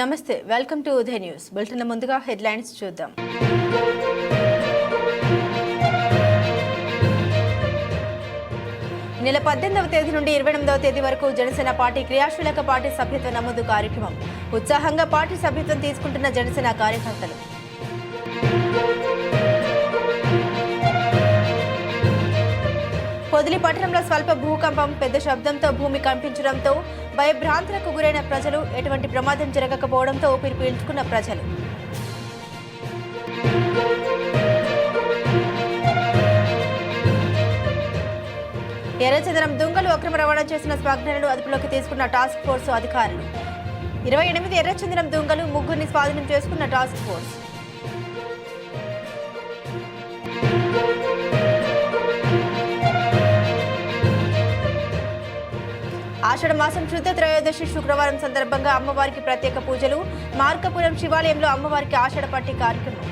నమస్తే welcome to Udaya news. Bulletin ముందుగా headlines చూద్దాం. నెల పద్దెనిమిదవ తేదీ నుండి ఇరవై ఎనిమిదవ తేదీ వరకు జనసేన పార్టీ క్రియాశీలక పార్టీ సభ్యత్వ నమోదు కార్యక్రమం. ఉత్సాహంగా పార్టీ సభ్యత్వం తీసుకుంటున్న జనసేన కార్యకర్తలు. పొదిలి పట్టణంలో స్వల్ప భూకంపం పెద్ద శబ్దంతో భూమి కంపించడంతో భయభ్రాంతులకు గురైన ప్రజలు ఎటువంటి ప్రమాదం జరగకపోవడంతో ఊపిరి పీల్చుకున్న ప్రజలు. ఎర్రచందనం దుంగలు అక్రమ రవాణా చేసిన స్మగ్లర్లను అదుపులోకి తీసుకున్న టాస్క్ ఫోర్స్ అధికారులు. ఇరవై ఎనిమిది ఎర్రచందనం దుంగలు ముగ్గురిని స్వాధీనం చేసుకున్న టాస్క్ ఫోర్స్. ఆషాఢ మాసం శుద్ధ త్రయోదశి శుక్రవారం సందర్భంగా అమ్మవారికి ప్రత్యేక పూజలు మార్కపురం శివాలయంలో అమ్మవారికి ఆషాఢ పట్టి కార్యక్రమం.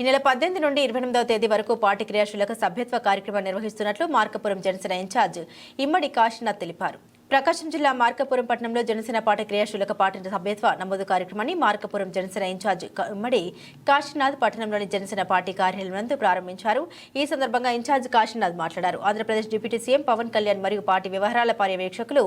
ఈ నెల పద్దెనిమిది నుండి ఇరవై ఎనిమిదవ తేదీ వరకు పాటి క్రియాశీలక సభ్యత్వ కార్యక్రమం నిర్వహిస్తున్నట్లు మార్కపురం జనసేన ఇన్ఛార్జ్ ఇమ్మడి కాశీనాథ్ తెలిపారు. ప్రకాశం జిల్లా మార్కపురం పట్టణంలో జనసేన పార్టీ క్రియాశీలక పార్టీ సభ్యత్వ నమోదు కార్యక్రమాన్ని మార్కపురం జనసేన ఇన్ఛార్జ్ ఉమ్మడి కాశీనాథ్ పట్టణంలోని జనసేన పార్టీ కార్యాలయం నందు ప్రారంభించారు. ఈ సందర్భంగా ఇన్ఛార్జ్ కాశీనాథ్ మాట్లాడారు. ఆంధ్రప్రదేశ్ డిప్యూటీ సీఎం పవన్ కళ్యాణ్ మరియు పార్టీ వ్యవహారాల పర్యవేక్షకులు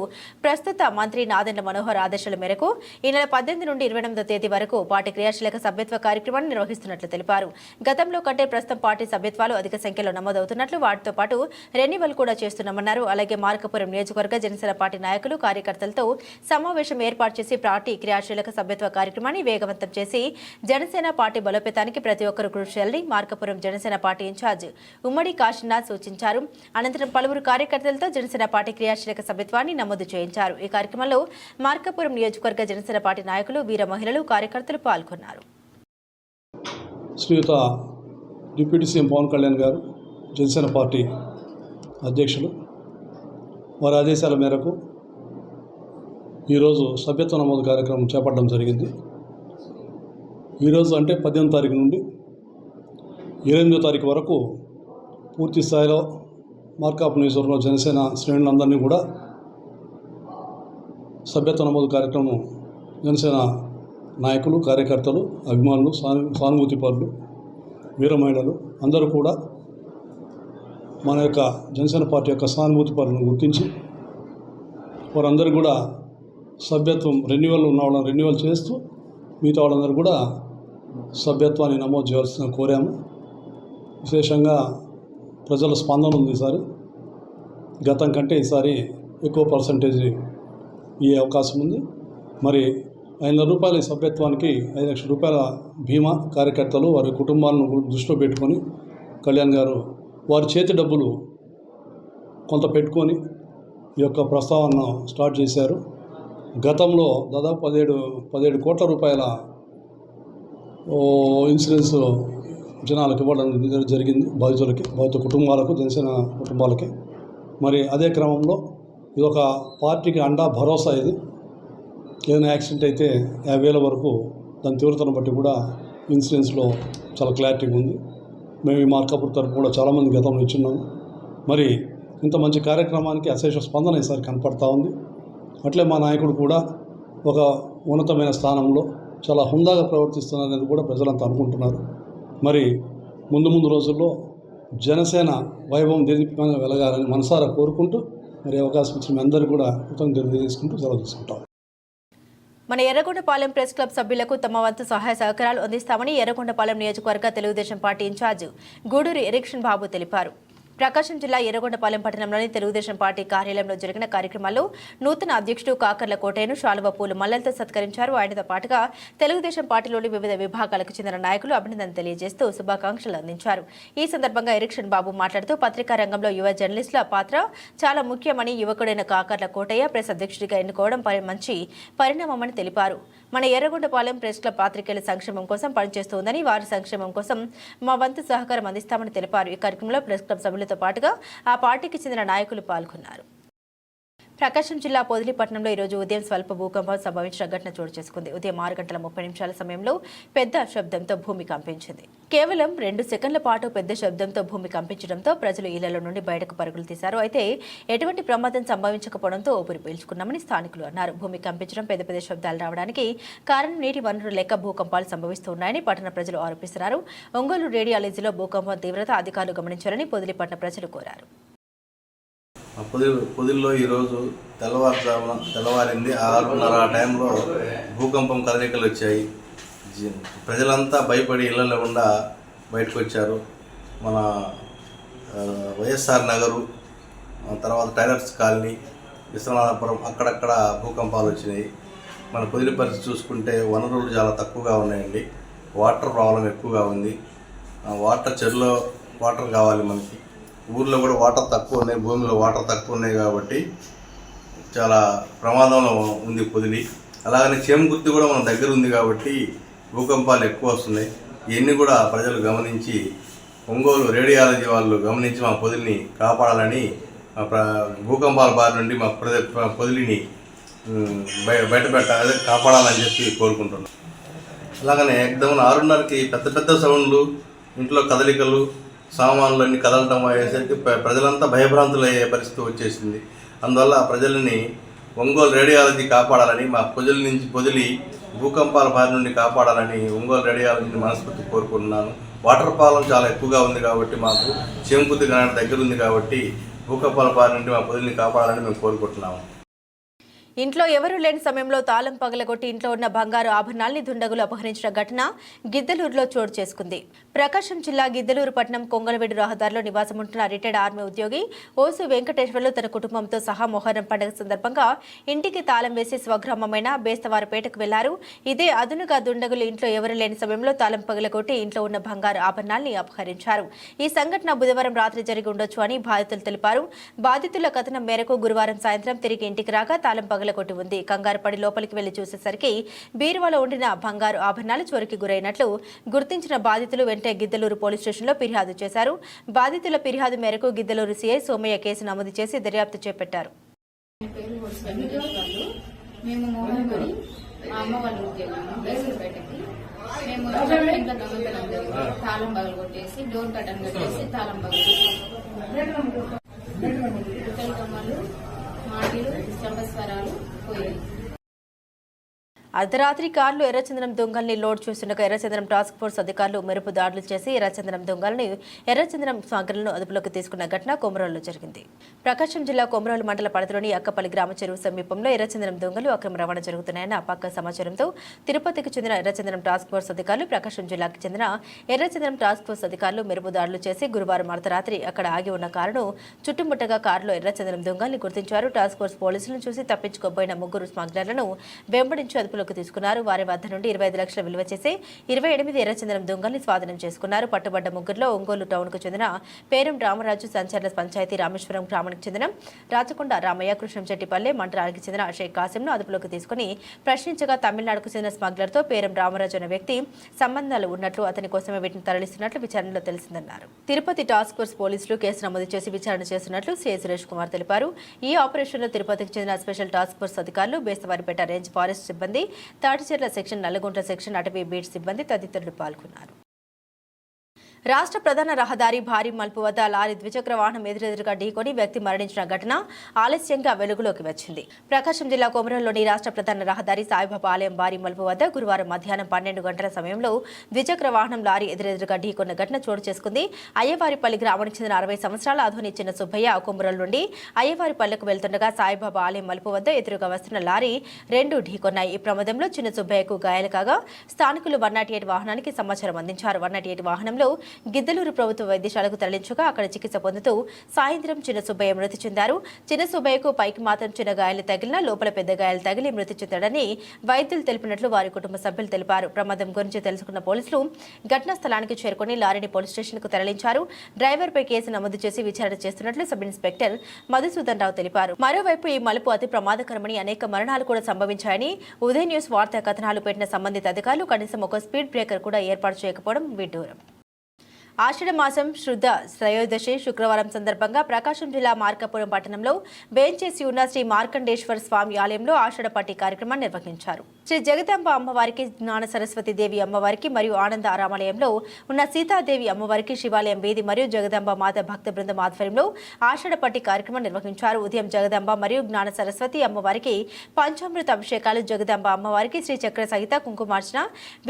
ప్రస్తుత మంత్రి నాదెండ్ల మనోహర్ ఆదేశాల మేరకు ఈ నెల పద్దెనిమిది నుండి ఇరవై ఎనిమిదో తేదీ వరకు పార్టీ క్రియాశీలక సభ్యత్వ కార్యక్రమాన్ని నిర్వహిస్తున్నట్లు తెలిపారు. గతంలో కంటే ప్రస్తుతం పార్టీ సభ్యత్వాలు అధిక సంఖ్యలో నమోదవుతున్నట్లు వాటితో పాటు రెన్యువల్ కూడా చేస్తున్నామన్నారు. అలాగే మార్కపురం నియోజకవర్గ జనసేన పార్టీ నాయకులు కార్యకర్తలతో సమావేశం ఏర్పాటు చేసి పార్టీ క్రియాశీలక సభ్యత్వ కార్యక్రమాన్ని వేగవంతం చేసి జనసేన పార్టీ బలోపేతానికి ప్రతి ఒక్కరూ కృషి చేయాలని మార్కపురం జనసేన పార్టీ ఇన్ఛార్జ్ ఉమ్మడి కాశీనాథ్ సూచించారు. అనంతరం పలువురు కార్యకర్తలతో జనసేన పార్టీ క్రియాశీలక సభ్యత్వాన్ని నమోదు చేయించారు. ఈ కార్యక్రమంలో మార్కపురం నియోజకవర్గ జనసేన పార్టీ నాయకులు వీర మహిళలు కార్యకర్తలు పాల్గొన్నారు. శ్రీయుత డిప్యూటీ సీఎం పవన్ కళ్యాణ్ గారు జనసేన పార్టీ అధ్యక్షులు వారి ఆదేశాల మేరకు ఈరోజు సభ్యత్వ నమోదు కార్యక్రమం చేపట్టడం జరిగింది. ఈరోజు అంటే పద్దెనిమిది తారీఖు నుండి ఎనిమిదో తారీఖు వరకు పూర్తి స్థాయిలో మార్కాప్ నియోజకవర్గంలో జనసేన శ్రేణులందరినీ కూడా సభ్యత్వ నమోదు కార్యక్రమం జనసేన నాయకులు కార్యకర్తలు అభిమానులు సాను సానుభూతి పరులు వీర మహిళలు అందరూ కూడా మన యొక్క జనసేన పార్టీ యొక్క సానుభూతి పరులను గుర్తించి వారందరూ కూడా సభ్యత్వం రెన్యువల్ ఉన్న వాళ్ళని రెన్యువల్ చేస్తూ మిగతా వాళ్ళందరూ కూడా సభ్యత్వాన్ని నమోదు చేయాల్సిన కోరాము. విశేషంగా ప్రజల స్పందన ఉంది ఈసారి. గతం కంటే ఈసారి ఎక్కువ పర్సంటేజ్ ఇయ్యే అవకాశం ఉంది. మరి ఐదు రూపాయల సభ్యత్వానికి ఐదు లక్షల రూపాయల బీమా కార్యకర్తలు వారి కుటుంబాలను దృష్టిలో పెట్టుకొని కళ్యాణ్ గారు వారి చేతి డబ్బులు కొంత పెట్టుకొని ఈ యొక్క ప్రస్తావన స్టార్ట్ చేశారు. గతంలో దాదాపు పదిహేడు పదిహేడు కోట్ల రూపాయల ఓ ఇన్సూరెన్స్ జనాలకు ఇవ్వడం జరిగింది. బాధితులకి బాధిత కుటుంబాలకు జనసేన కుటుంబాలకి. మరి అదే క్రమంలో ఇది ఒక పార్టీకి అండా భరోసా ఇది. ఏదైనా యాక్సిడెంట్ అయితే యాభై వేల వరకు దాని తీవ్రతను బట్టి కూడా ఇన్సూరెన్స్లో చాలా క్లారిటీగా ఉంది. మేము ఈ మార్కాపూర్ తరపు కూడా చాలామంది గతంలో ఇచ్చున్నాము. మరి ఇంత మంచి కార్యక్రమానికి అశేష స్పందన ఈసారి కనపడతా ఉంది. అట్లే మా నాయకుడు కూడా ఒక ఉన్నతమైన స్థానంలో చాలా హుందాగా ప్రవర్తిస్తున్నారనేది కూడా ప్రజలంతా అనుకుంటున్నారు. మరి ముందు ముందు రోజుల్లో జనసేన వైభవం దీర్ఘంగా వెలగాలని మనసారా కోరుకుంటూ మరి అవకాశం ఇచ్చిన మీ అందరికీ కూడా కృతజ్ఞతలు తెలియజేసుకుంటూ సెలవు తీసుకుంటాం. మన ఎర్రగొండపాలెం ప్రెస్ క్లబ్ సభ్యులకు తమ వంతు సహాయ సహకారాలు అందిస్తామని ఎర్రగొండపాలెం నియోజకవర్గ తెలుగుదేశం పార్టీ ఇన్ఛార్జ్ గూడూరి ఎరిక్షన్ బాబు తెలిపారు. ప్రకాశం జిల్లా ఎర్రగొండపాలెం పట్టణంలోని తెలుగుదేశం పార్టీ కార్యాలయంలో జరిగిన కార్యక్రమాల్లో నూతన అధ్యక్షుడు కాకర్ల కోటయ్యను శాలువ పూలు మల్లలతో సత్కరించారు. ఆయనతో పాటుగా తెలుగుదేశం పార్టీలోని వివిధ విభాగాలకు చెందిన నాయకులు అభినందన తెలియజేస్తూ శుభాకాంక్షలు అందించారు. ఈ సందర్భంగా ఎరిక్షన్ బాబు మాట్లాడుతూ పత్రికా రంగంలో యువ జర్నలిస్టుల పాత్ర చాలా ముఖ్యమని యువకుడైన కాకర్ల కోటయ్య ప్రెస్ అధ్యక్షుడిగా ఎన్నుకోవడం మంచి పరిణామమని తెలిపారు. మన ఎర్రగొండపాలెం ప్రెస్ క్లబ్ పాత్రికేయుల సంక్షేమం కోసం పనిచేస్తోందని వారి సంక్షేమం కోసం మా వంతు సహకారం అందిస్తామని తెలిపారు. ఈ కార్యక్రమంలో ప్రెస్ క్లబ్ సభ్యులతో పాటుగా ఆ పార్టీకి చెందిన నాయకులు పాల్గొన్నారు. ప్రకాశం జిల్లా పొదిలిపట్నంలో ఈరోజు ఉదయం స్వల్ప భూకంపం సంభవించిన ఘటన చోటు చేసుకుంది. ఉదయం ఆరు గంటల ముప్పై నిమిషాల సమయంలో పెద్ద శబ్దంతో భూమి కంపించింది. కేవలం రెండు సెకండ్ల పాటు పెద్ద శబ్దంతో భూమి కంపించడంతో ప్రజలు ఇళ్ళలో నుండి బయటకు పరుగులు తీశారు. అయితే ఎటువంటి ప్రమాదం సంభవించకపోవడంతో ఊపిరి పీల్చుకున్నామని స్థానికులు అన్నారు. భూమి కంపించడం పెద్ద పెద్ద శబ్దాలు రావడానికి కారణం నీటి వనరులు లేక భూకంపాలు సంభవిస్తున్నాయని పట్టణ ప్రజలు ఆరోపిస్తున్నారు. ఒంగోలు రేడియాలజీలో భూకంపం తీవ్రత అధికారులు గమనించాలని పొదిలిపట్న ప్రజలు కోరారు. ఆ పొది పొదిల్లో ఈరోజు తెల్లవారుజామున తెల్లవారింది ఆరున్నర ఆ టైంలో భూకంపం కదలికలు వచ్చాయి. ప్రజలంతా భయపడి ఇళ్ళలో లేకుండా బయటకు వచ్చారు. మన వైఎస్ఆర్ నగరు తర్వాత టైలర్స్ కాలనీ విశ్వనాథపురం అక్కడక్కడ భూకంపాలు వచ్చినాయి. మన పొదిలి పరిస్థితి చూసుకుంటే వనరులు చాలా తక్కువగా ఉన్నాయండి. వాటర్ ప్రాబ్లం ఎక్కువగా ఉంది. వాటర్ చెరువులో వాటర్ కావాలి మనకి. ఊర్లో కూడా వాటర్ తక్కువ ఉన్నాయి భూమిలో వాటర్ తక్కువ ఉన్నాయి కాబట్టి చాలా ప్రమాదంలో ఉంది పొదిలి. అలాగనే చేమగుర్తి కూడా మన దగ్గర ఉంది కాబట్టి భూకంపాలు ఎక్కువ వస్తున్నాయి. ఇవన్నీ కూడా ప్రజలు గమనించి ఒంగోలు రేడియాలజీ వాళ్ళు గమనించి మా పొదిలిని కాపాడాలని మా భూకంపాల బారి నుండి మా ప్రజ పొదిలిని బయట పెట్ట అదే కాపాడాలని చెప్పి కోరుకుంటున్నాం. అలాగనే ఎగ్దమ్ ఆరున్నరకి పెద్ద పెద్ద సౌండ్లు ఇంట్లో కదలికలు సామాన్లన్నీ కదలటం అయ్యేసరికి ప్రజలంతా భయభ్రాంతులయ్యే పరిస్థితి వచ్చేసింది. అందువల్ల ప్రజలని ఒంగోలు రేడియాలజీ కాపాడాలని మా ప్రజల నుంచి పొదిలి భూకంపాల బారి నుండి కాపాడాలని ఒంగోలు రేడియాలజీని మనస్ఫూర్తి కోరుకుంటున్నాను. వాటర్ పాలం చాలా ఎక్కువగా ఉంది కాబట్టి మాకు చేంకుద్ది కానీ దగ్గర ఉంది కాబట్టి భూకంపాల బారి నుండి మా పొదిలిని కాపాడాలని మేము కోరుకుంటున్నాము. ఇంట్లో ఎవరూ లేని సమయంలో తాళం పగలగొట్టి ఇంట్లో ఉన్న బంగారు ఆభరణాల్ని దుండగులు అపహరించిన ఘటన గిద్దలూరులో చోటు చేసుకుంది. ప్రకాశం జిల్లా గిద్దలూరు పట్టణం కొంగలవేడు రహదారిలో నివాసం ఉంటున్న రిటైర్డ్ ఆర్మీ ఉద్యోగి ఓసు వెంకటేశ్వర్లు తన కుటుంబంతో సహా మొహరం పండుగ సందర్భంగా ఇంటికి తాళం వేసి స్వగ్రామమైన బేస్తవారిపేటకు వెళ్ళారు. ఇదే అదునుగా దుండగులు ఇంట్లో ఎవరు లేని సమయంలో తాళం పగలగొట్టి ఇంట్లో ఉన్న బంగారు ఆభరణాల్ని అపహరించారు. ఈ సంఘటన బుధవారం రాత్రి జరిగి ఉండొచ్చు అని బాధితులు తెలిపారు. బాధితుల కథనం మేరకు గురువారం సాయంత్రం తిరిగి ఇంటికి రాగా తాళం పగల పగలగొట్టి ఉంది. కంగారు పడి లోపలికి వెళ్ళి చూసేసరికి బీరువాలో ఉండిన బంగారు ఆభరణాలు చోరికి గురైనట్లు గుర్తించిన బాధితులు వెంటనే గిద్దలూరు పోలీస్ స్టేషన్లో ఫిర్యాదు చేశారు. బాధితుల ఫిర్యాదు మేరకు గిద్దలూరు సీఐ సోమయ్య కేసు నమోదు చేసి దర్యాప్తు చేపట్టారు. మేము మోహన్మణి మా అమ్మ వాళ్ళ ఊరికి వెళ్ళాము. బేసరపేటకి. మేము వచ్చినప్పుడు ఇంట్లో దొంగతనం జరిగింది తాళం పగలు కొట్టేసి డోర్ కటన్ కట్టేసి తాళం పగలు స్వరాలు పోయాయి. అర్ధరాత్రి కార్లు ఎర్రచందనం దొంగల్ని లోడ్ చేస్తుండగా ఎర్రచందనం టాస్క్ ఫోర్స్ అధికారులు మెరుపు దాడులు చేసి ఎర్రచందనం దొంగల్ని ఎర్రచందనం స్మగ్లర్లను అదుపులోకి తీసుకున్న ఘటన కొమరోలులో జరిగింది. ప్రకాశం జిల్లా కొమరోలు మండల పరిధిలోని అక్కపల్లి గ్రామ చెరువు సమీపంలో ఎర్రచందనం దొంగలు అక్రమ రవాణా జరుగుతున్నాయన్న పక్క సమాచారంతో తిరుపతికి చెందిన ఎర్రచందనం టాస్క్ ఫోర్స్ అధికారులు ప్రకాశం జిల్లాకు చెందిన ఎర్రచందనం టాస్క్ ఫోర్స్ అధికారులు మెరుపు దాడులు చేసి గురువారం అర్ధరాత్రి అక్కడ ఆగి ఉన్న కారును చుట్టుముట్టగా కారులో ఎర్రచందనం దొంగల్ని గుర్తించారు. టాస్క్ ఫోర్స్ పోలీసులను చూసి తప్పించుకోబోయిన ముగ్గురు స్మగ్లర్లను వెంబడించి అదుపులోకి తీసుకున్నారు. వారి వద్ద నుండి ఇరవై ఐదు లక్షల విలువ చేసే ఇరవై ఎనిమిది ఎర్రచందనం దొంగల్ని స్వాధీనం చేసుకున్నారు. పట్టుబడ్డ ముగ్గురులో ఒంగోలు టౌన్కు చెందిన పేరం రామరాజు సంచర్ల పంచాయతీ రామేశ్వరం గ్రామానికి చెందిన రాచకొండ రామయ్య కృష్ణంచెట్టిపల్లె మండలానికి చెందిన షేక్ కాసింను అదుపులోకి తీసుకుని ప్రశ్నించగా తమిళనాడుకు చెందిన స్మగ్లర్తో పేరం రామరాజు అనే వ్యక్తి సంబంధాలు ఉన్నట్లు అతని కోసమే వీటిని తరలిస్తున్నట్లు విచారణలో తెలిసిందన్నారు. తిరుపతి టాస్క్ ఫోర్స్ పోలీసులు కేసు నమోదు చేసి విచారణ చేస్తున్నట్లు సిఐ సురేష్ కుమార్ తెలిపారు. ఈ ఆపరేషన్లో తిరుపతికి చెందిన స్పెషల్ టాస్క్ ఫోర్స్ అధికారులు బేస్తవారిపేట రేంజ్ ఫారెస్ట్ సిబ్బంది తాటిచెర్ల సెక్షన్ నల్లగుంట సెక్షన్ అటవీ బీట్ సిబ్బంది తదితరులు పాల్గొన్నారు. రాష్ట్ర ప్రధాన రహదారి భారీ మలుపు వద్ద లారీ ద్విచక్ర వాహనం ఎదురెదురుగా ఢీకొని వ్యక్తి మరణించిన ఘటన ఆలస్యంగా వెలుగులోకి వచ్చింది. ప్రకాశం జిల్లా కొమరంలోని రాష్ట్ర ప్రధాన రహదారి సాయిబాబా ఆలయం భారీ మలుపు వద్ద గురువారం మధ్యాహ్నం పన్నెండు గంటల సమయంలో ద్విచక్ర వాహనం లారీ ఎదురెదురుగా ఢీకొన్న ఘటన చోటు చేసుకుంది. అయ్యవారిపల్లి గ్రామానికి చెందిన అరవై సంవత్సరాల అధోని చిన్న సుబ్బయ్య కొమరం నుండి అయ్యవారిపల్లికి వెళ్తుండగా సాయిబాబా ఆలయం మలుపు వద్ద ఎదురుగా వస్తున్న లారీ రెండు ఢీకొన్నాయి. ఈ ప్రమాదంలో చిన్న సుబ్బయ్యకు గాయాలు కాగా స్థానికులు వన్ నాట్ ఎయిట్ వాహనానికి సమాచారం అందించారు. వన్ నాట్ ఎయిట్ వాహనంలో గిద్దలూరు ప్రభుత్వ వైద్యశాలకు తరలించగా అక్కడ చికిత్స పొందుతూ సాయంత్రం చిన్న సుబ్బయ్య మృతి చెందారు. చిన్న సుబ్బయ్యకు పైకి మాత్రం చిన్న గాయాలు తగిలినా లోపల పెద్ద గాయాలు తగిలి మృతి చెందాడని వైద్యులు తెలిపినట్లు వారి కుటుంబ సభ్యులు తెలిపారు. ప్రమాదం గురించి తెలుసుకున్న పోలీసులు ఘటనా స్థలానికి చేరుకుని లారీని పోలీస్ స్టేషన్కు తరలించారు. డ్రైవర్పై కేసు నమోదు చేసి విచారణ చేస్తున్నట్లు సబ్ ఇన్స్పెక్టర్ మధుసూదన్ రావు తెలిపారు. మరోవైపు ఈ మలుపు అతి ప్రమాదకరమని అనేక మరణాలు కూడా సంభవించాయని ఉదయ న్యూస్ వార్తా కథనాలు పెట్టిన సంబంధిత అధికారులు కనీసం ఒక స్పీడ్ బ్రేకర్ కూడా ఏర్పాటు చేయకపోవడం విడ్డూరం. ఆషాఢ మాసం శుద్ధ త్రయోదశి శుక్రవారం సందర్భంగా ప్రకాశం జిల్లా మార్కాపురం పట్టణంలో వేంచేసి ఉన్న శ్రీ మార్కండేశ్వర స్వామి ఆలయంలో ఆషాఢ పట్టి కార్యక్రమాన్ని నిర్వహించారు. శ్రీ జగదాంబ అమ్మవారికి జ్ఞాన సరస్వతి దేవి అమ్మవారికి మరియు ఆనంద ఆరామాలయంలో ఉన్న సీతాదేవి అమ్మవారికి శివాలయం వీధి మరియు జగదాంబ మాత భక్త బృందం ఆధ్వర్యంలో ఆషాఢ పట్టి కార్యక్రమం నిర్వహించారు. ఉదయం జగదాంబ మరియు జ్ఞాన సరస్వతి అమ్మవారికి పంచామృత అభిషేకాలు జగదాంబ అమ్మవారికి శ్రీ చక్ర సహిత కుంకుమార్చన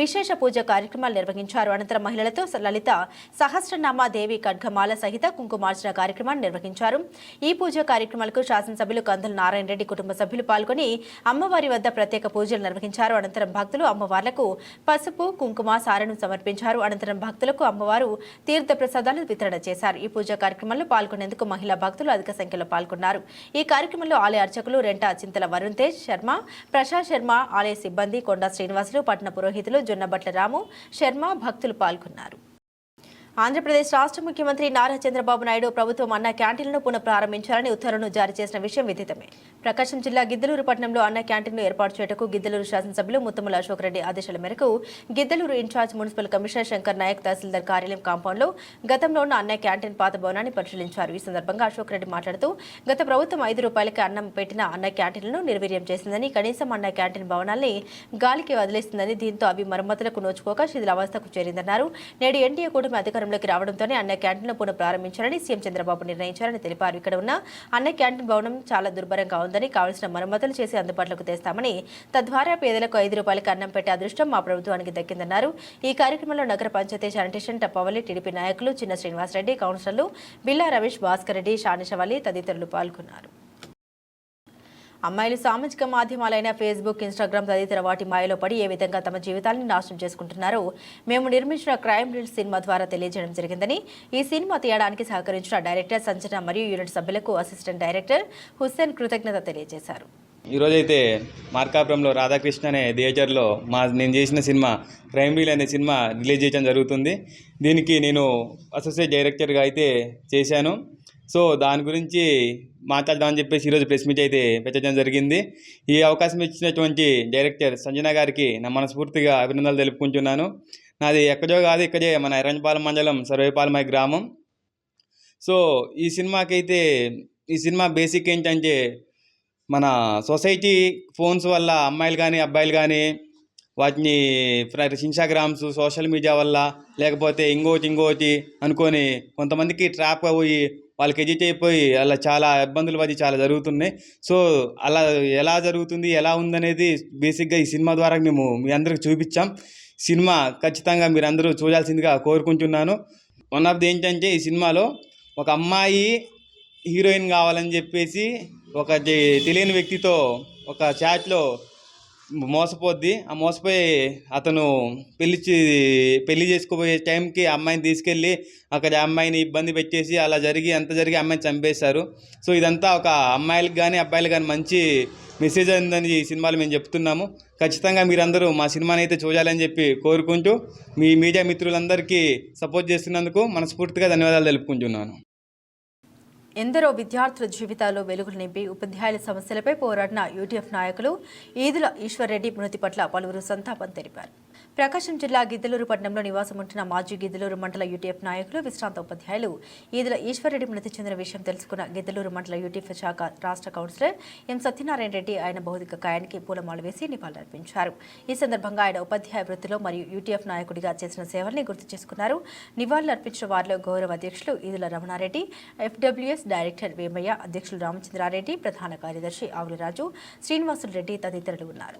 విశేష పూజ కార్యక్రమాలు నిర్వహించారు. అనంతరం మహిళలతో లలిత సహస్రనామ దేవి ఖడ్గమాల సహిత కుంకుమార్చన కార్యక్రమాన్ని నిర్వహించారు. ఈ పూజ కార్యక్రమాలకు శాసనసభ్యులు కందుల నారాయణ రెడ్డి కుటుంబ సభ్యులు పాల్గొని అమ్మవారి వద్ద ప్రత్యేక పూజలు నిర్వహించారు. అనంతరం భక్తులు అమ్మవార్లకు పసుపు కుంకుమ సారను సమర్పించారు. అనంతరం భక్తులకు అమ్మవారు తీర్థ ప్రసాదాలు వితరణ చేశారు. ఈ పూజా కార్యక్రమంలో పాల్గొనేందుకు మహిళా భక్తులు అధిక సంఖ్యలో పాల్గొన్నారు. ఈ కార్యక్రమంలో ఆలయ అర్చకులు రెంటా చింతల వరుణ్ తేజ్ శర్మ ప్రశాంత్ శర్మ ఆలయ సిబ్బంది కొండా శ్రీనివాసులు పట్టణ పురోహితులు జొన్నబట్ల రాము శర్మ భక్తులు పాల్గొన్నారు. ఆంధ్రప్రదేశ్ రాష్ట్ర ముఖ్యమంత్రి నారా చంద్రబాబు నాయుడు ప్రభుత్వం అన్న క్యాంటీన్లను పునః ప్రారంభించాలని ఉత్తర్వులను జారీ చేసిన విషయం విదితమే. ప్రకాశం జిల్లా గిద్దలూరు పట్టణంలో అన్న క్యాంటీన్ను ఏర్పాటు చేయటకు గిద్దలూరు శాసనసభ్యులు ముత్తముల అశోక్ రెడ్డి ఆదేశాల మేరకు Giddalur in-charge municipal commissioner Shankar Naik తహసీల్దార్ కార్యాలయం కాంపౌండ్లో గతంలో ఉన్న అన్న క్యాంటీన్ పాత భవనాన్ని పరిశీలించారు. ఈ సందర్భంగా అశోక్ రెడ్డి మాట్లాడుతూ గత ప్రభుత్వం ఐదు రూపాయలకి అన్నం పెట్టిన అన్న క్యాంటీన్లను నిర్వీర్యం చేసిందని కనీసం అన్న క్యాంటీన్ భవనాల్ని గాలికి వదిలేస్తుందని దీంతో అవి మరమ్మతులకు నోచుకోక శిథిలావస్థకు చేరిందన్నారు. నేడు ఎన్డీఏ కూటమి అధికారంలోకి రావడంతోనే అన్న క్యాంటీన్లు పునః ప్రారంభించాలని సీఎం చంద్రబాబు నిర్ణయించారని తెలిపారు. ఇక్కడ ఉన్న అన్న క్యాంటీన్ భవనం చాలా దుర్భరంగా ఉందని కావలసిన మరమ్మతులు చేసి అందుబాటులోకి తెస్తామని తద్వారా పేదలకు ఐదు రూపాయలకు అన్నం పెట్టే అదృష్టం మా ప్రభుత్వానికి దక్కిందన్నారు. ఈ కార్యక్రమంలో నగర పంచాయతీ శానిటేషన్ టప్పవల్లి టీడీపీ నాయకులు చిన్న శ్రీనివాసరెడ్డి కౌన్సిలర్లు బిల్లా రమేష్ భాస్కర్ రెడ్డి షానిషవల్లి తదితరులు పాల్గొన్నారు. అమ్మాయిలు సామాజిక మాధ్యమాలైన ఫేస్బుక్ ఇన్స్టాగ్రామ్ తదితర వాటి మాయలో పడి ఏ విధంగా తమ జీవితాలను నాశనం చేసుకుంటున్నారో మేము నిర్మించిన క్రైమ్ రీల్స్ సినిమా ద్వారా తెలియజేయడం జరిగిందని ఈ సినిమా తీయడానికి సహకరించిన డైరెక్టర్ సంచన మరియు యూనిట్ సభ్యులకు అసిస్టెంట్ డైరెక్టర్ హుస్సేన్ కృతజ్ఞత తెలియజేశారు. ఈరోజైతే మార్కాపురంలో రాధాకృష్ణ అనే థియేటర్లో మా నేను చేసిన సినిమా క్రైమ్ రీల్ అనే సినిమా రిలీజ్ చేయడం జరుగుతుంది. దీనికి నేను అసోసియేట్ డైరెక్టర్గా అయితే చేశాను. సో దాని గురించి మాట్లాడదామని చెప్పేసి ఈరోజు ప్రెస్ మీట్ అయితే పెట్టడం జరిగింది. ఈ అవకాశం ఇచ్చినటువంటి డైరెక్టర్ సంజన గారికి నా మనస్ఫూర్తిగా అభినందనలు తెలుపుకుంటున్నాను. నాది ఎక్కడో కాదు ఇక్కడే మన ఎరంజపాలెం మండలం సర్వేపాలెమై గ్రామం. సో ఈ సినిమాకైతే ఈ సినిమా బేసిక్ ఏంటంటే మన సొసైటీ ఫోన్స్ వల్ల అమ్మాయిలు కానీ అబ్బాయిలు కానీ వాటిని ఇన్స్టాగ్రామ్స్ సోషల్ మీడియా వల్ల లేకపోతే ఇంకోటి ఇంకోటి అనుకొని కొంతమందికి ట్రాప్ అయ్యి వాళ్ళకి ఎడిట్ అయిపోయి అలా చాలా ఇబ్బందులు పడి చాలా జరుగుతున్నాయి. సో అలా ఎలా జరుగుతుంది ఎలా ఉందనేది బేసిక్గా ఈ సినిమా ద్వారా మేము మీ అందరికి చూపించాం. సినిమా ఖచ్చితంగా మీరు అందరూ చూడాల్సిందిగా కోరుకుంటున్నాను. వన్ ఆఫ్ ది ఏంటంటే ఈ సినిమాలో ఒక అమ్మాయి హీరోయిన్ కావాలని చెప్పేసి ఒక తెలియని వ్యక్తితో ఒక చాట్లో మోసపోద్ది. ఆ మోసపోయి అతను పెళ్ళి పెళ్ళి చేసుకోబోయే టైంకి అమ్మాయిని తీసుకెళ్ళి అక్కడ అమ్మాయిని ఇబ్బంది పెట్టేసి అలా జరిగి అంత జరిగి అమ్మాయిని చంపేశారు. సో ఇదంతా ఒక అమ్మాయిలకు కానీ అబ్బాయిలకు కానీ మంచి మెసేజ్ ఉందని ఈ సినిమాలు మేము చెప్తున్నాము. ఖచ్చితంగా మీరందరూ మా సినిమాని అయితే చూడాలని చెప్పి కోరుకుంటూ మీ మీడియా మిత్రులందరికీ సపోర్ట్ చేస్తున్నందుకు మనస్ఫూర్తిగా ధన్యవాదాలు తెలుపుకుంటున్నాను. ఎందరో విద్యార్థుల జీవితాల్లో వెలుగులు నింపి ఉపాధ్యాయుల సమస్యలపై పోరాడిన యూటీఎఫ్ నాయకులు ఈదుల ఈశ్వర్రెడ్డి మృతి పట్ల పలువురు సంతాపం తెలిపారు. ప్రకాశం జిల్లా గిద్దలూరు పట్టణంలో నివాసం ఉంటున్న మాజీ గిద్దలూరు మండల యూటీఎఫ్ నాయకులు విశ్రాంత ఉపాధ్యాయులు. ఈదుల ఈశ్వర్రెడ్డి మృతి చెందిన విషయం తెలుసుకున్న గిద్దలూరు మండల యూటీఎఫ్ శాఖ రాష్ట్ర కౌన్సిలర్ ఎం సత్యనారాయణ రెడ్డి ఆయన భౌతిక కాయానికి పూలమాలు వేసి నివాళులర్పించారు. ఈ సందర్భంగా ఆయన ఉపాధ్యాయ వృత్తిలో మరియు యూటీఎఫ్ నాయకుడిగా చేసిన సేవల్ని గుర్తు చేసుకున్నారు. నివాళులర్పించిన వారిలో గౌరవ అధ్యక్షులు ఈదుల రమణారెడ్డి ఎఫ్డబ్ల్యూఎస్ డైరెక్టర్ వేమయ్య అధ్యక్షులు రామచంద్రారెడ్డి ప్రధాన కార్యదర్శి ఆవులరాజు శ్రీనివాసులు రెడ్డి తదితరులు ఉన్నారు.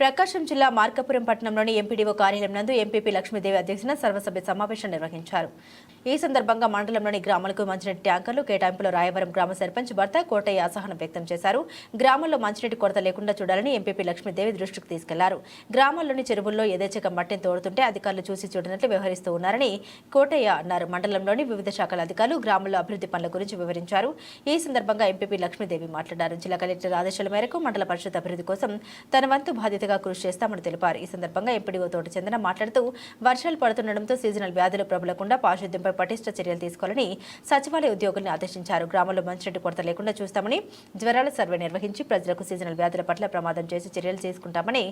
Prakasam జిల్లా మార్కాపురం పట్టణంలోని ఎంపీడీఓ కార్యాలయం నందు ఎంపీపీ లక్ష్మీదేవి అధ్యక్షన సర్వసభ్య సమావేశం నిర్వహించారు. ఈ సందర్భంగా మండలంలోని గ్రామాలకు మంచినీటి ట్యాంకర్లు కేటాయింపులో రాయవరం గ్రామ సర్పంచ్ భర్త కోటయ్య అసహనం వ్యక్తం చేశారు. గ్రామాల్లో మంచినీటి కొరత లేకుండా చూడాలని ఎంపీపీ లక్ష్మీదేవి దృష్టికి తీసుకెళ్ళారు. గ్రామాల్లోని చెరువుల్లో యథేచ్ఛగా మట్టిని తోడుతుంటే అధికారులు చూసి చూడనట్లు వ్యవహరిస్తూ ఉన్నారని కోటయ్య అన్నారు. మండలంలోని వివిధ శాఖల అధికారులు గ్రామంలో అభివృద్ధి పనుల గురించి వివరించారు. ఈ సందర్భంగా ఎంపీపీ లక్ష్మీదేవి మాట్లాడారు. జిల్లా కలెక్టర్ ఆదేశాల మేరకు మండల పరిషత్ అభివృద్ధి కోసం తన వంతు బాధ్యత బాధ్యతగా కృషి చేస్తామని తెలిపారు. ఈ సందర్భంగా ఎంపీడీఓ తోట చందన మాట్లాడుతూ వర్షాలు పడుతుండటంతో సీజనల్ వ్యాధులు ప్రబలకుండా పారిశుద్ధ్యంపై పటిష్ట చర్యలు తీసుకోవాలని సచివాలయ ఉద్యోగుల్ని ఆదేశించారు. గ్రామంలో మంచినీటి కొరత లేకుండా చూస్తామని జ్వరాల సర్వే నిర్వహించి ప్రజలకు సీజనల్ వ్యాధుల పట్ల ప్రమాదం చేసి చర్యలు తీసుకుంటామని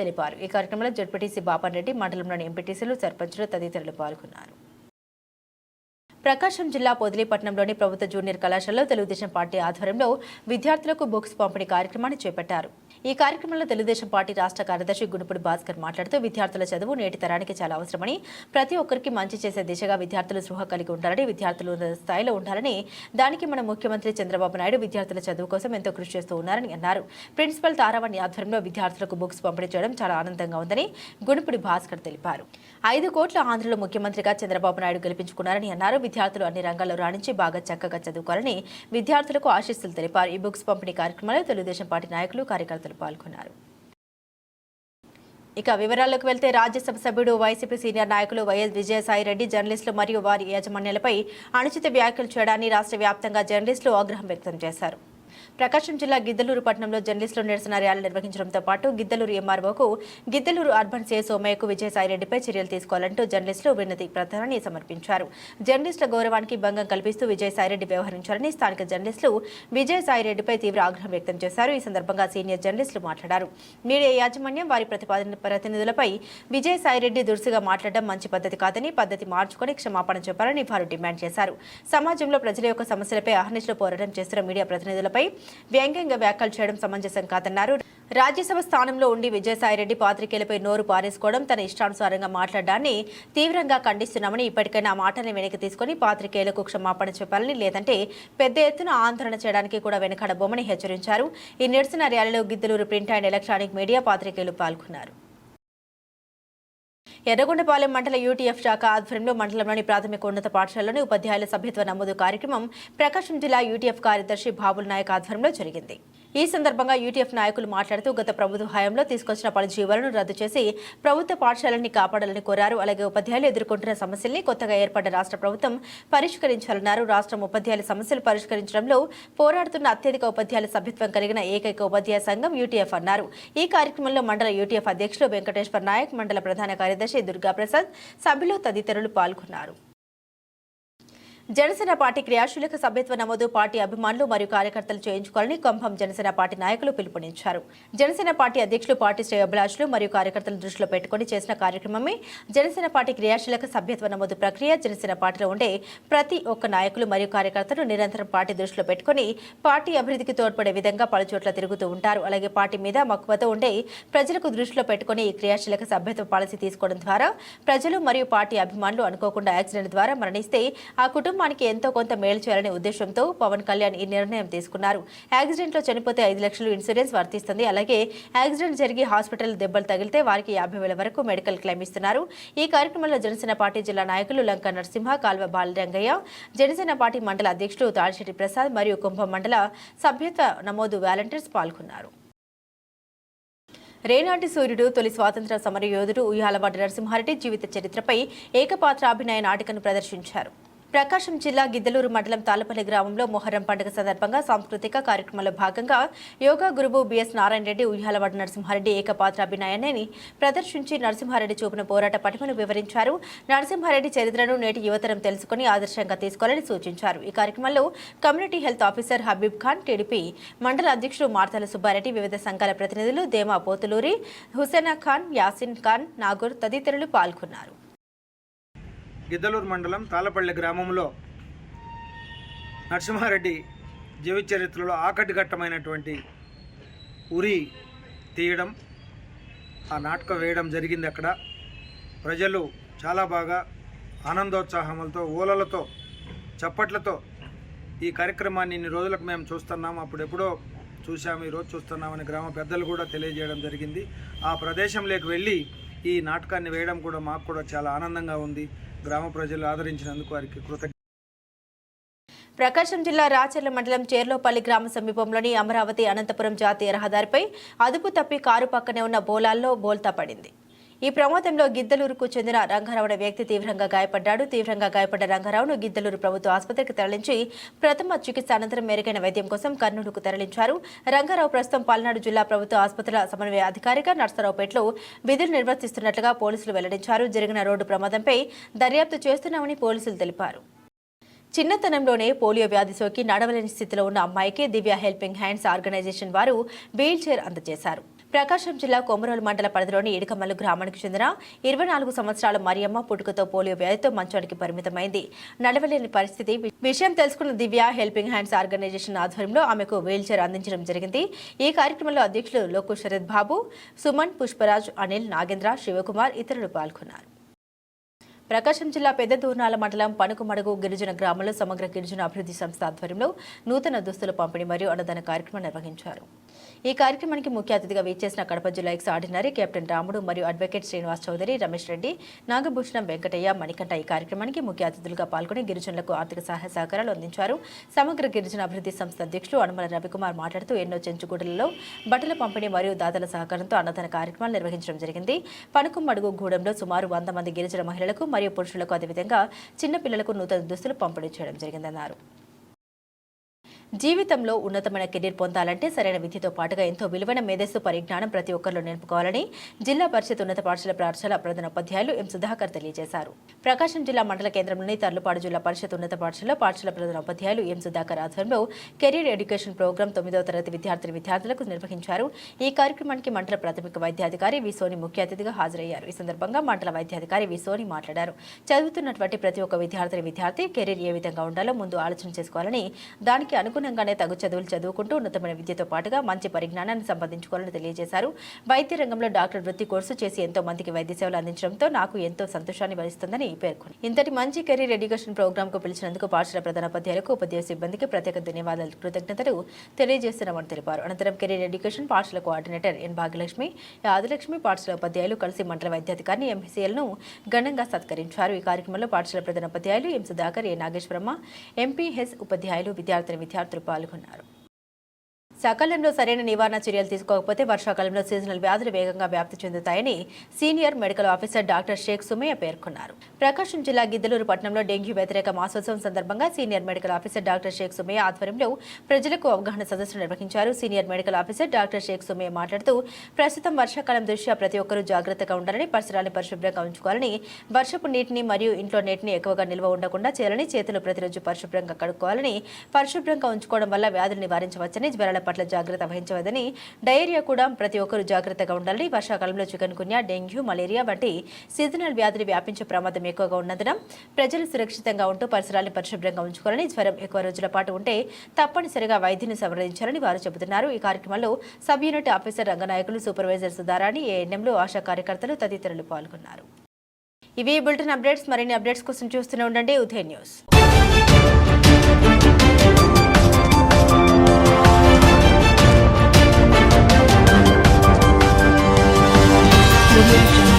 తెలిపారు. ఈ కార్యక్రమంలో జడ్పీటీసీ బాపన్ రెడ్డి మండలంలోని ఎంపీటీసీలు సర్పంచులు తదితరులు పాల్గొన్నారు. ప్రకాశం జిల్లా పొదిలిపట్నంలోని ప్రభుత్వ జూనియర్ కళాశాలలో తెలుగుదేశం పార్టీ ఆధ్వర్యంలో విద్యార్థులకు బుక్స్ పంపిణీ కార్యక్రమాన్ని చేపట్టారు. ఈ కార్యక్రమంలో తెలుగుదేశం పార్టీ రాష్ట్ర కార్యదర్శి గుణపుడి భాస్కర్ మాట్లాడుతూ విద్యార్థుల చదువు నేటి తరానికి చాలా అవసరమని ప్రతి ఒక్కరికి మంచి చేసే దిశగా విద్యార్థులు స్పృహ కలిగి ఉండాలని విద్యార్థులు స్థాయిలో ఉండాలని దానికి మన ముఖ్యమంత్రి చంద్రబాబు నాయుడు విద్యార్థుల చదువు కోసం ఎంతో కృషి చేస్తూ ఉన్నారని అన్నారు. ప్రిన్సిపల్ తారావణి ఆధ్వర్యంలో విద్యార్థులకు బుక్స్ పంపిణీ చేయడం చాలా ఆనందంగా ఉందని గుణపుడి భాస్కర్ తెలిపారు. ఐదు కోట్ల ఆంధ్రలో ముఖ్యమంత్రిగా చంద్రబాబు నాయుడు గెలిపించుకున్నారని అన్నారు. విద్యార్థులు అన్ని రంగాల్లో రాణించి బాగా చక్కగా చదువుకోవాలని విద్యార్థులకు ఆశీస్సులు తెలిపారు. ఈ బుక్స్ పంపిణీ కార్యక్రమంలో తెలుగుదేశం పార్టీ నాయకులు కార్యకర్తలు పాల్గొన్నారు. ఇక వివరాల్లోకి వెళ్తే రాజ్యసభ సభ్యుడు వైసీపీ సీనియర్ నాయకులు వైఎస్ విజయసాయి రెడ్డి జర్నలిస్టులు మరియు వారి యాజమాన్యాలపై అనుచిత వ్యాఖ్యలు చేయడాన్ని రాష్ట్ర వ్యాప్తంగా జర్నలిస్టులు ఆగ్రహం వ్యక్తం చేశారు. ప్రకాశం జిల్లా గిద్దలూరు పట్టణంలో జర్నలిస్టులు నిరసన ర్యాలీ నిర్వహించడంతో పాటు గిద్దలూరు ఎంఆర్ఓకు గిద్దలూరు అర్బన్ సే సోమయ్యకు విజయసాయిరెడ్డిపై చర్యలు తీసుకోవాలంటూ జర్నలిస్టులు వినతి ప్రధాని సమర్పించారు. జర్నలిస్టుల గౌరవానికి భంగం కల్పిస్తూ విజయసాయిరెడ్డి వ్యవహరించారని స్థానిక జర్నలిస్టులు విజయసాయిరెడ్డిపై తీవ్ర ఆగ్రహం వ్యక్తం చేశారు. ఈ సందర్భంగా సీనియర్ జర్నలిస్టులు మాట్లాడారు. మీడియా యాజమాన్యం వారి ప్రతిపాదన ప్రతినిధులపై విజయసాయిరెడ్డి దురుసుగా మాట్లాడడం మంచి పద్ధతి కాదని పద్ధతి మార్చుకొని క్షమాపణ చెప్పాలని వారు డిమాండ్ చేశారు. సమాజంలో ప్రజల యొక్క సమస్యలపై అహర్నిశలు పోరాటం చేస్తున్న మీడియా ప్రతినిధులపై వ్యంగ్యంగా వ్యాఖ్యలు చేయడం సమంజసం కాదన్నారు. రాజ్యసభ స్థానంలో ఉండి విజయసాయిరెడ్డి పాత్రికేయులపై నోరు పారేసుకోవడం తన ఇష్టానుసారంగా మాట్లాడడాన్ని తీవ్రంగా ఖండిస్తున్నామని ఇప్పటికైనా ఆ మాటని వెనక్కి తీసుకుని పాత్రికేయులకు క్షమాపణ చెప్పాలని లేదంటే పెద్ద ఎత్తున ఆందోళన చేయడానికి కూడా వెనకడబోమని హెచ్చరించారు. ఈ నిరసన ర్యాలీలో Giddalur print and electronic media పాత్రికేయులు పాల్గొన్నారు. ఎర్రగొండపాలెం మండల యూటీఎఫ్ శాఖ ఆధ్వర్యంలో మండలంలోని ప్రాథమిక ఉన్నత పాఠశాలలోని ఉపాధ్యాయుల సభ్యత్వ నమోదు కార్యక్రమం ప్రకాశం జిల్లా యూటీఎఫ్ కార్యదర్శి బాబుల్ నాయక్ ఆధ్వర్యంలో జరిగింది. ఈ సందర్భంగా యూటీఎఫ్ నాయకులు మాట్లాడుతూ గత ప్రభుత్వ హయాంలో తీసుకొచ్చిన పలు జీవోలను రద్దు చేసి ప్రభుత్వ పాఠశాలల్ని కాపాడాలని కోరారు. అలాగే ఉపాధ్యాయులు ఎదుర్కొంటున్న సమస్యల్ని కొత్తగా ఏర్పడ్డ రాష్ట్ర ప్రభుత్వం పరిష్కరించాలన్నారు. రాష్ట్రం ఉపాధ్యాయుల సమస్యలు పరిష్కరించడంలో పోరాడుతున్న అత్యధిక ఉపాధ్యాయుల సభ్యత్వం కలిగిన ఏకైక ఉపాధ్యాయ సంఘం యూటీఎఫ్ అన్నారు. ఈ కార్యక్రమంలో మండల యూటీఎఫ్ అధ్యక్షులు వెంకటేశ్వర నాయక్ మండల ప్రధాన కార్యదర్శి దుర్గాప్రసాద్ సభ్యులు తదితరులు పాల్గొన్నారు. జనసేన పార్టీ క్రియాశీలక సభ్యత్వ నమోదు పార్టీ అభిమానులు మరియు కార్యకర్తలు చేయించుకోవాలని కంభం జనసేన పార్టీ నాయకులు పిలుపునిచ్చారు. జనసేన పార్టీ అధ్యక్షులు పార్టీ శ్రేయోభిలాషులు మరియు కార్యకర్తలు దృష్టిలో పెట్టుకుని చేసిన కార్యక్రమమే జనసేన పార్టీ క్రియాశీలక సభ్యత్వ నమోదు ప్రక్రియ. జనసేన పార్టీలో ఉండే ప్రతి ఒక్క నాయకులు మరియు కార్యకర్తలు నిరంతరం పార్టీ దృష్టిలో పెట్టుకుని పార్టీ అభివృద్ధికి తోడ్పడే విధంగా పలుచోట్ల తిరుగుతూ ఉంటారు. అలాగే పార్టీ మీద మక్కువతో ఉండే ప్రజలకు దృష్టిలో పెట్టుకుని ఈ క్రియాశీలక సభ్యత్వ పాలసీ తీసుకోవడం ద్వారా ప్రజలు మరియు పార్టీ అభిమానులు అనుకోకుండా యాక్సిడెంట్ ద్వారా మరణిస్తే ఆ కుటుంబానికి ఎంతో కొంత మేలు చేయాలనే ఉద్దేశంతో పవన్ కళ్యాణ్ ఈ నిర్ణయం తీసుకున్నారు. యాక్సిడెంట్లో చనిపోతే ఐదు లక్షలు ఇన్సూరెన్స్ వర్తిస్తుంది. అలాగే యాక్సిడెంట్ జరిగి హాస్పిటల్ దెబ్బలు తగిలితే వారికి యాభై వేల వరకు మెడికల్ క్లెయిమ్ ఇస్తున్నారు. ఈ కార్యక్రమంలో జనసేన పార్టీ జిల్లా నాయకులు లంక నరసింహ కాల్వ బాలరంగయ్య జనసేన పార్టీ మండల అధ్యక్షులు తాడిశెట్టి ప్రసాద్ మరియు కుంభం మండల సభ్యత్వ నమోదు వాలంటీర్స్ పాల్గొన్నారు. రేనాటి సూర్యుడు తొలి స్వాతంత్ర సమరయోధుడు ఉయ్యాలవాడ నరసింహారెడ్డి జీవిత చరిత్రపై ఏకపాత్రాభినయ నాటికను ప్రదర్శించారు. ప్రకాశం జిల్లా గిద్దలూరు మండలం తాలపల్లి గ్రామంలో మొహరం పండుగ సందర్భంగా సాంస్కృతిక కార్యక్రమంలో భాగంగా యోగా గురువు బిఎస్ నారాయణ రెడ్డి ఉయ్యాలవాడ నరసింహారెడ్డి ఏకపాత్రాభినయాన్ని ప్రదర్శించి నరసింహారెడ్డి చూపిన పోరాట పటిమను వివరించారు. నరసింహారెడ్డి చరిత్రను నేటి యువతరం తెలుసుకుని ఆదర్శంగా తీసుకోవాలని సూచించారు. ఈ కార్యక్రమంలో community health officer Habib Khan TDP మండల అధ్యక్షుడు మార్తల సుబ్బారెడ్డి వివిధ సంఘాల ప్రతినిధులు దేమా పోతులూరి హుసేనా ఖాన్ యాసిన్ ఖాన్ నాగూర్ తదితరులు పాల్గొన్నారు. గిద్దలూరు మండలం తాళపల్లి గ్రామంలో నరసింహారెడ్డి జీవిత చరిత్రలో ఆకటిఘట్టమైనటువంటి ఉరి తీయడం ఆ నాటకం వేయడం జరిగింది అక్కడ. ప్రజలు చాలా బాగా ఆనందోత్సాహములతో ఓలలతో చప్పట్లతో ఈ కార్యక్రమాన్ని ఇన్ని రోజులకు మేము చూస్తున్నాం. అప్పుడెప్పుడో చూశాము ఈరోజు చూస్తున్నామని గ్రామ పెద్దలు కూడా తెలియజేయడం జరిగింది. ఆ ప్రదేశంలోకి వెళ్ళి ఈ నాటకాన్ని వేయడం కూడా మాకు కూడా చాలా ఆనందంగా ఉంది. గ్రామ ప్రజలు ఆదరించినందుకు వారికి కృతజ్ఞ. ప్రకాశం జిల్లా రాచర్ల మండలం చేర్లోపల్లి గ్రామ సమీపంలోని అమరావతి అనంతపురం జాతీయ రహదారిపై అదుపు తప్పి కారు పక్కనే ఉన్న బోలాల్లో బోల్తా పడింది. ఈ ప్రమాదంలో గిద్దలూరుకు చెందిన రంగారావు అనే వ్యక్తి తీవ్రంగా గాయపడ్డాడు. తీవ్రంగా గాయపడ్డ రంగారావును గిద్దలూరు ప్రభుత్వ ఆసుపత్రికి తరలించి ప్రథమ చికిత్స అనంతరం మెరుగైన వైద్యం కోసం కర్నూలుకు తరలించారు. రంగారావు ప్రస్తుతం పల్నాడు జిల్లా ప్రభుత్వ ఆసుపత్రుల సమన్వయ అధికారిగా నర్సరావుపేటలో విధులు నిర్వర్తిస్తున్నట్లుగా పోలీసులు వెల్లడించారు. జరిగిన రోడ్డు ప్రమాదంపై దర్యాప్తు చేస్తున్నామని పోలీసులు తెలిపారు. చిన్నతనంలోనే పోలియో వ్యాధి సోకి నడవలేని స్థితిలో ఉన్న అమ్మాయికి దివ్య హెల్పింగ్ హ్యాండ్స్ ఆర్గనైజేషన్ వారు వీల్ చైర్ అందజేశారు. ప్రకాశం జిల్లా కొమరోలు మండల పరిధిలోని ఇడకమల్లు గ్రామానికి చెందిన ఇరవై నాలుగు సంవత్సరాల మరియమ్మ పుట్టుకతో పోలియో వ్యాధితో మంచానికి పరిమితమైంది. నడవలేని పరిస్థితి. విషయం తెలుసుకున్న దివ్య హెల్పింగ్ హ్యాండ్స్ ఆర్గనైజేషన్ ఆధ్వర్యంలో ఆమెకు వీల్ చైర్ అందించడం జరిగింది. ఈ కార్యక్రమంలో అధ్యక్షులు లోకు శరత్ బాబు సుమన్ పుష్పరాజ్ అనిల్ నాగేంద్ర శివకుమార్ ఇతరులు పాల్గొన్నారు. ప్రకాశం జిల్లా పెద్ద దూర్నాల మండలం పనుకుమడుగు గిరిజన గ్రామంలో సమగ్ర గిరిజన అభివృద్ధి సంస్థ ఆధ్వర్యంలో నూతన దుస్తుల పంపిణీ మరియు అన్నదాన కార్యక్రమం నిర్వహించారు. ఈ కార్యక్రమానికి ముఖ్య అతిథిగా వీచేసిన కడప జిల్లా ఎక్స్ ఆర్డినరీ కెప్టెన్ రాముడు మరియు అడ్వకేట్ శ్రీనివాస్ చౌదరి రమేష్ రెడ్డి నాగభూషణం వెంకటయ్య మణికంఠ ఈ కార్యక్రమానికి ముఖ్య అతిథులుగా పాల్గొని గిరిజనులకు ఆర్థిక సహాయ సహకారాలు అందించారు. సమగ్ర గిరిజన అభివృద్ధి సంస్థ అధ్యక్షులు అనుమల రవికుమార్ మాట్లాడుతూ ఎన్నో చెంచుగూడలలో బట్టల పంపిణీ మరియు దాతల సహకారంతో అన్నదాన కార్యక్రమాలు నిర్వహించడం జరిగింది. పనుకుమ్మడుగు గూడెంలో సుమారు వంద మంది గిరిజన మహిళలకు మరియు పురుషులకు అదేవిధంగా చిన్నపిల్లలకు నూతన దుస్తులు పంపిణీ చేయడం జరిగిందన్నారు. జీవితంలో ఉన్నతమైన కెరీర్ పొందాలంటే సరైన విద్యతో పాటుగా ఎంతో విలువైన మేధస్సు పరిజ్ఞానం ప్రతి ఒక్కరిలో నిలుపుకోవాలని జిల్లా పరిషత్ ఉన్నత పాఠశాల పాఠశాల ప్రధాన ఉపాధ్యాయులు ఎం సుధాకర్ తెలియజేశారు. ప్రకాశం జిల్లా మండల కేంద్రంలోని తర్లుపాడు జిల్లా పరిషత్ ఉన్నత పాఠశాల పాఠశాల ప్రధాన ఉపాధ్యాయులు ఎం సుధాకర్ ఆధ్వర్యంలో కెరీర్ ఎడ్యుకేషన్ ప్రోగ్రాం తొమ్మిదవ తరగతి విద్యార్థిని విద్యార్థులకు నిర్వహించారు. ఈ కార్యక్రమానికి మండల ప్రాథమిక వైద్యాధికారి వి సోని ముఖ్య అతిథిగా హాజరయ్యారు. ఈ సందర్భంగా మండల వైద్యాధికారి వి సోని మాట్లాడారు. చదువుతున్నటువంటి ప్రతి ఒక్క విద్యార్థిని విద్యార్థి కెరీర్ ఏ విధంగా ఉండాలో ముందు ఆలోచన చేసుకోవాలని దానికి అనుగుణంగానే తగు చదువులు చదువుకుంటూ ఉన్నతమైన విద్యతో పాటుగా మంచి పరిజ్ఞానాన్ని సంపాదించుకోవాలని తెలియజేశారు. వైద్య రంగంలో డాక్టర్ వృత్తి కోర్సు చేసి ఎంతో మందికి వైద్య సేవలు అందించడంతో నాకు ఎంతో సంతోషాన్ని భరిస్తుందని పేర్కొంది. ఇంతటి మంచి కెరీర్ ఎడ్యుకేషన్ ప్రోగ్రామ్కు పిలిచినందుకు పాఠశాల ప్రధానోపాధ్యాయులకు ఉపాధ్యాయ సిబ్బందికి ప్రత్యేక ధన్యవాదాలు. కృతజ్ఞతలు తెలియజేస్తున్నామని తెలిపారు. అనంతరం కెరీర్ ఎడ్యుకేషన్ పాఠశాల కోఆర్డినేటర్ ఎన్ భాగ్యలక్ష్మి ఆదిలక్ష్మి పాఠశాల ఉపాధ్యాయులు కలిసి మండల వైద్యాధికారిని ఎంపీసీఎల్ను ఘనంగా సత్కరించారు. ఈ కార్యక్రమంలో పాఠశాల ప్రధానోపాధ్యాయులు M Sudhakar A Nageswaramma MPH ఉపాధ్యాయులు విద్యార్థిని విద్యార్థులు పాల్గొన్నారు సకాలంలో సరైన నివారణ చర్యలు తీసుకోకపోతే వర్షాకాలంలో సీజనల్ వ్యాధులు వేగంగా వ్యాప్తి చెందుతాయని senior medical officer doctor Sheikh Sumayya పేర్కొన్నారు. ప్రకాశం జిల్లా గిద్దలూరు పట్టణంలో డెంగ్యూ వ్యతిరేక మాసోత్సవం సందర్భంగా senior medical officer doctor Sheikh Sumayya ఆధ్వర్యంలో ప్రజలకు అవగాహన సదస్సు నిర్వహించారు. Senior medical officer doctor Sheikh Sumayya మాట్లాడుతూ ప్రస్తుతం వర్షాకాలం దృష్ట్యా ప్రతి ఒక్కరూ జాగ్రత్తగా ఉండాలని పరిసరాలను పరిశుభ్రంగా ఉంచుకోవాలని వర్షపు నీటిని మరియు ఇంట్లో నీటిని ఎక్కువగా నిల్వ ఉండకుండా చేయాలని చేతులు ప్రతిరోజు పరిశుభ్రంగా కడుక్కోవాలని పరిశుభ్రంగా ఉంచుకోవడం వల్ల వ్యాధులు నివారించవచ్చని జ్వరాల పట్ల జాగ్రత్త వహించవద్దని డయేరియా కూడా ప్రతి ఒక్కరూ జాగ్రత్తగా ఉండాలని వర్షాకాలంలో చికెన్ కున్యా డెంగ్యూ మలేరియా వంటి సీజనల్ వ్యాధులు వ్యాపించే ప్రమాదం ఎక్కువగా ఉన్నందున ప్రజలు సురక్షితంగా ఉంటూ పరిసరాలను పరిశుభ్రంగా ఉంచుకోవాలని జ్వరం ఎక్కువ రోజుల పాటు ఉంటే తప్పనిసరిగా వైద్యుని సంప్రదించాలని వారు చెబుతున్నారు. ఈ కార్యక్రమంలో sub unit officer Ranganayakulu supervisor Sudharani ఏఎన్ఎంలు ఆశా కార్యకర్తలు తదితరులు పాల్గొన్నారు. ఇవి బులెటిన్ అప్డేట్స్. మరిన్ని అప్డేట్స్ కోసం చూస్తూనే ఉండండి. ఉదయ్ న్యూస్. Absolute